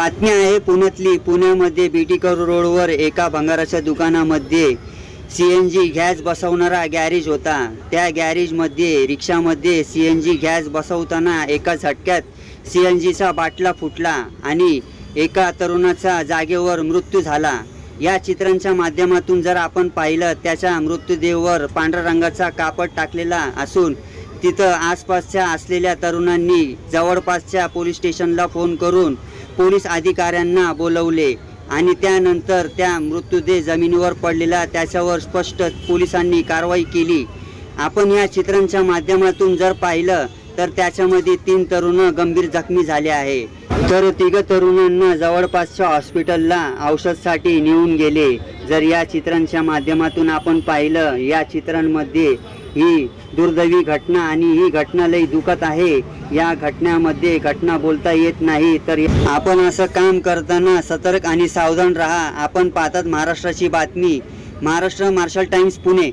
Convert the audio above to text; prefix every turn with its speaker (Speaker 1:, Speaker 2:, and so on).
Speaker 1: बातमी आहे पुण्यातली. पुण्यामध्ये बीटीकर रोडवर एका भंगाराच्या दुकानामध्ये सी एन जी गॅस बसवणारा गॅरेज होता. त्या गॅरेजमध्ये रिक्षामध्ये सी एन जी गॅस बसवताना एका झटक्यात सी एन जीचा बाटला फुटला आणि एका तरुणाचा जागेवर मृत्यू झाला. या चित्रांच्या माध्यमातून जर आपण पाहिलं त्याच्या मृत्यूदेवर पांढऱ्या रंगाचा कापड टाकलेला असून तिथं आसपासच्या असलेल्या तरुणांनी जवळपासच्या पोलीस स्टेशनला फोन करून पोलीस अधिकाऱ्यांना बोलवले आणि त्यानंतर त्या मृत्यूदेह जमिनीवर पडलेला त्याच्यावर स्पष्ट पोलिसांनी कारवाई केली. आपण या चित्रांच्या माध्यमातून जर पाहिलं तर त्याच्यामध्ये तीन तरुण गंभीर जखमी झाले आहे. तर तिघ तरुणांना जवळपासच्या हॉस्पिटलला औषधसाठी नेऊन गेले. जर या चित्रांच्या माध्यमातून आपण पाहिलं या चित्रांमध्ये ही दुर्दैवी घटना आणि ही घटना लई दुखत आहे. या घटनेमध्ये घटना बोलता येत नाही तर आपण असं काम करताना सतर्क आणि सावधान राहा. आपण पाहतात महाराष्ट्राची बातमी. Maharashtra Marshal Times Pune.